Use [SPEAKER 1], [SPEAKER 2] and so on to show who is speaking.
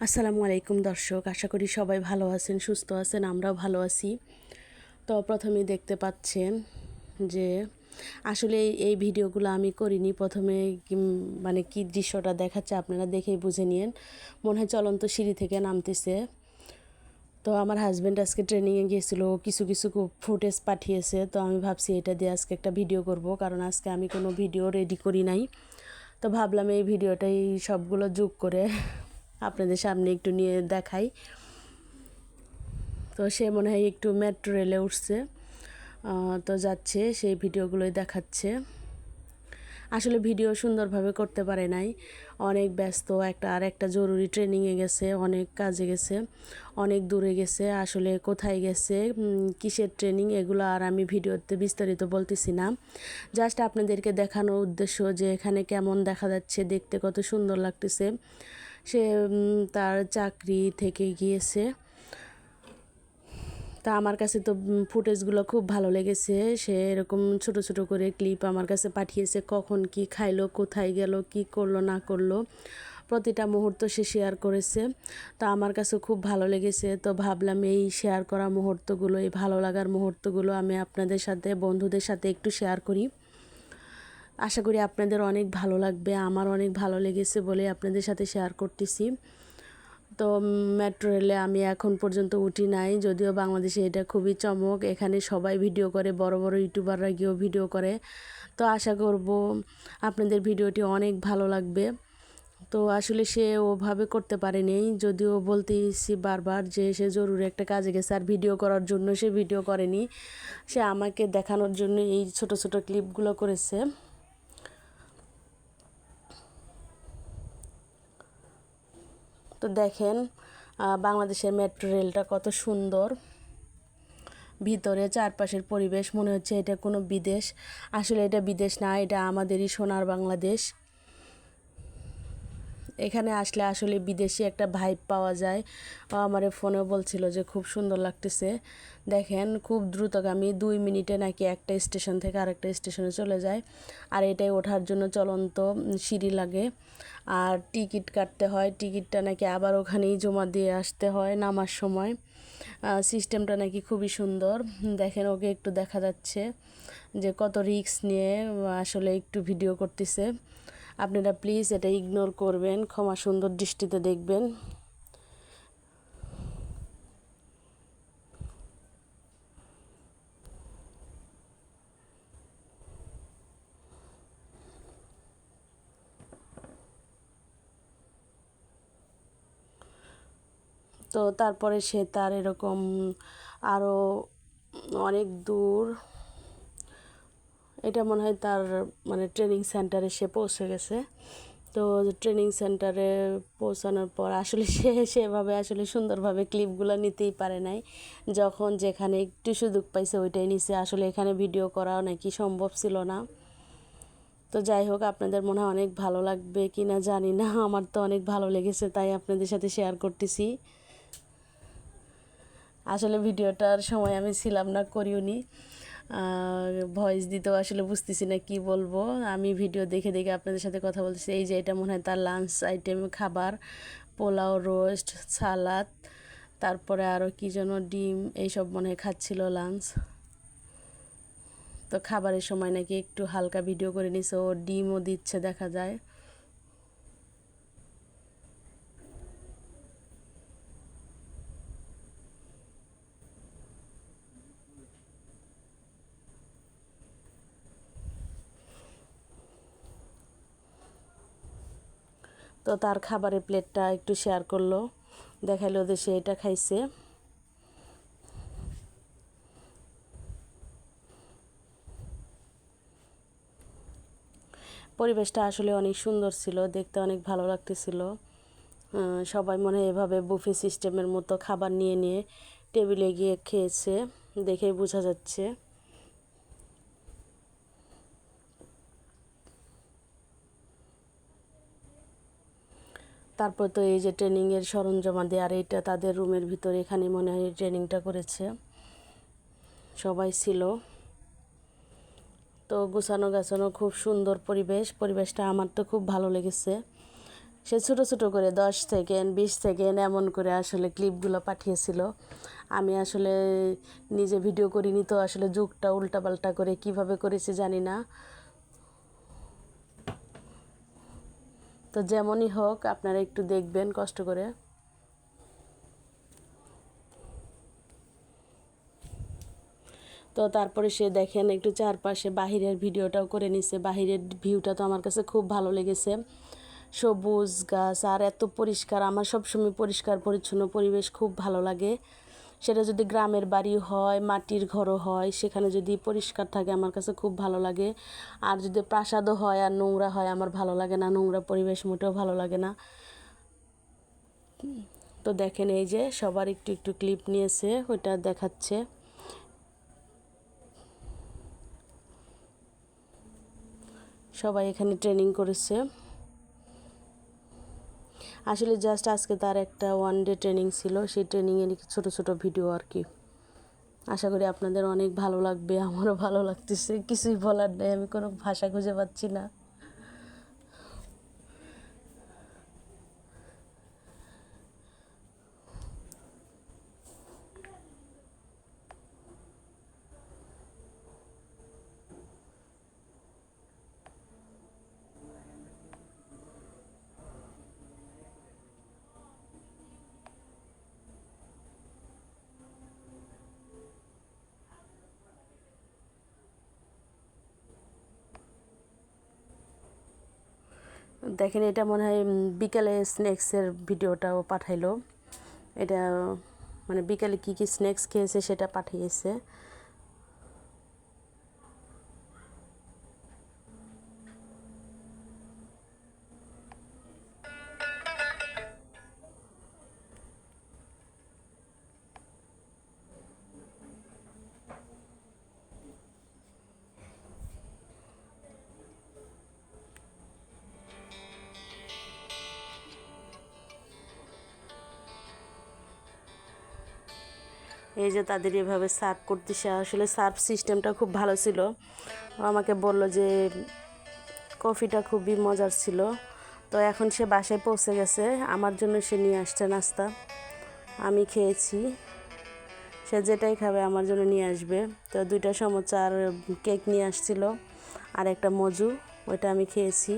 [SPEAKER 1] আসসালামু আলাইকুম দর্শক, আশা করি সবাই ভালো আছেন, সুস্থ আছেন, আমরাও ভালো আছি। তো প্রথমেই দেখতে পাচ্ছেন যে আসলে এই- ভিডিওগুলো আমি করিনি। প্রথমে মানে কি দৃশ্যটা দেখাচ্ছে আপনারা দেখেই বুঝে নিন মনে হয় চলন্ত সিঁড়ি থেকে নামতেছে। তো আমার হাজব্যান্ড আজকে ট্রেনিংয়ে গিয়েছিল কিছু কিছু ফুটেজ পাঠিয়েছে। তো আমি ভাবছি এটা দিয়ে আজকে একটা ভিডিও করব, কারণ আজকে আমি কোনো ভিডিও রেডি করি নাই। তো ভাবলাম এই ভিডিওটাই সবগুলো যোগ করে আপনাদের সামনে একটু নিয়ে দেখাই। তো সে মনে হয় একটু মেট্রো রেলে উঠছে তো যাচ্ছে, সেই ভিডিওগুলোই দেখাচ্ছে। আসলে ভিডিও সুন্দরভাবে করতে পারে নাই। অনেক ব্যস্ত, একটা আর একটা জরুরি ট্রেনিংয়ে গেছে, অনেক কাজে গেছে, অনেক দূরে গেছে, আসলে কোথায় গেছে কিসের ট্রেনিং এগুলো আর আমি ভিডিওতে বিস্তারিত বলতেছি না। জাস্ট আপনাদেরকে দেখানোর উদ্দেশ্য যে এখানে কেমন দেখা যাচ্ছে, দেখতে কত সুন্দর লাগতেছে। সে তার চাকরি থেকে গিয়েছে। তা আমার কাছে তো ফুটেজগুলো খুব ভালো লেগেছে। সে এরকম ছোট ছোট করে ক্লিপ আমার কাছে পাঠিয়েছে, কখন কি খাইলো, কোথায় গেল, কি করল, না করল। প্রতিটা মুহূর্ত সে শেয়ার করেছে। তো আমার কাছে খুব ভালো লেগেছে। তো ভাবলাম এই শেয়ার করা মুহূর্তগুলো, এই ভালো লাগার মুহূর্তগুলো আমি আপনাদের সাথে, বন্ধুদের সাথে একটু শেয়ার করি। আশা করি আপনাদের অনেক ভালো লাগবে, আমার অনেক ভালো লেগেছে বলে আপনাদের সাথে শেয়ার করতেছি। তো মেট্রো রেলে আমি এখন পর্যন্ত উঠি নাই, যদিও বাংলাদেশে এটা খুবই চমক, এখানে সবাই ভিডিও করে, বড় বড় ইউটিউবাররা গিয়েও ভিডিও করে। তো আশা করব আপনাদের ভিডিওটি অনেক ভালো লাগবে। তো আসলে সে ওভাবে করতে পারেনি, যদিও বলতেছি বারবার যে সে জরুরি একটা কাজে গেছে, আর ভিডিও করার জন্য সে ভিডিও করেনি। সে আমাকে দেখানোর জন্য এই ছোট ছোট ক্লিপগুলো করেছে। তো দেখেন বাংলাদেশের মেট্রো রেলটা কত সুন্দর। ভিতরে চারপাশের পরিবেশ, মনে হচ্ছে এটা কোনো বিদেশ। আসলে এটা বিদেশ না, এটা আমাদেরই সোনার বাংলাদেশ। এখানে আসলে আসলে বিদেশি একটা ভাইব পাওয়া যায়। আমার ফোনেও বলছিল যে, খুব সুন্দর লাগতেছে। দেখেন, খুব দ্রুতগামী, দুই মিনিটে নাকি একটা স্টেশন থেকে আরেকটা স্টেশনে চলে যায়। আর এটাই ওঠার জন্য চলন্ত সিঁড়ি লাগে। আর টিকিট কাটতে হয়। টিকিটটা নাকি আবার ওখানেই জমা দিয়ে আসতে হয় নামার সময়। সিস্টেমটা নাকি খুবই সুন্দর। দেখেন, ওকে একটু দেখা যাচ্ছে যে, কত রিস্ক নিয়ে আসলে একটু ভিডিও করতেছে। আপনারা প্লিজ এটা ইগনোর করবেন, ক্ষমা সুন্দর দৃষ্টিতে দেখবেন। তো তারপরে সে তার এরকম আরও অনেক দূর এটা মনে হয় তার মানে ট্রেনিং সেন্টারে সে পৌঁছে গেছে। তো ট্রেনিং সেন্টারে পৌঁছানোর পর আসলে সে, সেভাবে আসলে সুন্দরভাবে ক্লিপগুলো নিতেই পারে নাই। যখন যেখানে একটু সুযোগ পাইছে ওইটাই নিছে। আসলে এখানে ভিডিও করা নাকি সম্ভব ছিল না। তো যাই হোক, আপনাদের মনে হয় অনেক ভালো লাগবে কি না জানি না। আমার তো অনেক ভালো লেগেছে, তাই আপনাদের সাথে শেয়ার করতেছি। আসলে ভিডিওটার সময় আমি ছিলাম না, করিওনি। ভয়েস দিতেও আসলে বুঝতেছি না কি বলব। আমি ভিডিও দেখে দেখে আপনাদের সাথে কথা বলতেছি। এই যে এটা মনে হয় তার লাঞ্চ আইটেম খাবার, পোলাও রোস্ট সালাদ তারপরে আরও কী যেন ডিম, এইসব মনে হয় খাচ্ছিল লাঞ্চ তো খাবারের সময় নাকি একটু হালকা ভিডিও করে নিছে। ও ডিমও দিচ্ছে দেখা যায়। তো তার খাবারের প্লেটটা একটু শেয়ার করল। দেখাইলো যে সে এটা খাইছে। পরিবেশটা আসলে অনেক সুন্দর ছিল, দেখতে অনেক ভালো লাগতেছিল। সবাই মনে হয় এভাবে বুফে সিস্টেমের মতো খাবার নিয়ে নিয়ে টেবিলে গিয়ে খেয়েছে, দেখেই বোঝা যাচ্ছে। তারপর তো এই যে ট্রেনিংয়ের সরঞ্জামাদি আর এটা তাদের রুমের ভিতরে এখানে মনে হয় ট্রেনিংটা করেছে। সবাই ছিল। তো গোছানো গাছানো খুব সুন্দর পরিবেশ, পরিবেশটা আমার তো খুব ভালো লেগেছে। সে ছোটো ছোটো করে দশ সেকেন্ড বিশ সেকেন্ড এমন করে আসলে ক্লিপগুলো পাঠিয়েছিল। আমি আসলে নিজে ভিডিও করিনি তো আসলে যুগটা উল্টাপাল্টা করে কীভাবে করেছে জানি না। তো যেমনই হোক, আপনারা একটু দেখবেন কষ্ট করে। তো তারপরে সে দেখেন একটু চারপাশে বাহিরের ভিডিওটাও করে নিছে। বাহিরের ভিউটা তো আমার কাছে খুব ভালো লেগেছে। সবুজ গাছ আর এত পরিষ্কার, আমার সবসময় পরিষ্কার পরিচ্ছন্ন পরিবেশ খুব ভালো লাগে। সেটা যদি গ্রামের বাড়ি হয়, মাটির ঘরও হয়, সেখানে যদি পরিষ্কার থাকে আমার কাছে খুব ভালো লাগে। আর যদি প্রাসাদও হয় আর নোংরা হয় আমার ভালো লাগে না, নোংরা পরিবেশ মোটেও ভালো লাগে না। তো দেখেন এই যে সবার একটু একটু ক্লিপ নিয়েছে, ওইটা দেখাচ্ছে। সবাই এখানে ট্রেনিং করেছে। আসলে জাস্ট আজকে তার একটা ওয়ান ডে ট্রেনিং ছিল, সেই ট্রেনিংয়ের ছোটো ছোটো ভিডিও আর কি। আশা করি আপনাদের অনেক ভালো লাগবে, আমারও ভালো লাগতেছে, কিছুই বলার নেই, আমি কোনো ভাষা খুঁজে পাচ্ছি না। দেখেন এটা মনে হয় বিকালে স্ন্যাক্সের ভিডিওটাও পাঠাইলো। এটা মানে বিকালে কি কি স্ন্যাক্স খেয়েছে সেটা পাঠিয়েছে। এই যে তাদের এভাবে সার্ভ করতেছে, আসলে সার্ভ সিস্টেমটা খুব ভালো ছিল। আমাকে বলল যে, কফিটা খুবই মজার ছিল। তো এখন সে বাসায় পৌঁছে গেছে। আমার জন্য সে নিয়ে আসছে নাস্তা। আমি খেয়েছি। সে যেটাই খাবে আমার জন্য নিয়ে আসবে। তো দুইটা সমোচা আর কেক নিয়ে আসছিল। আর একটা মজু, ওইটা আমি খেয়েছি।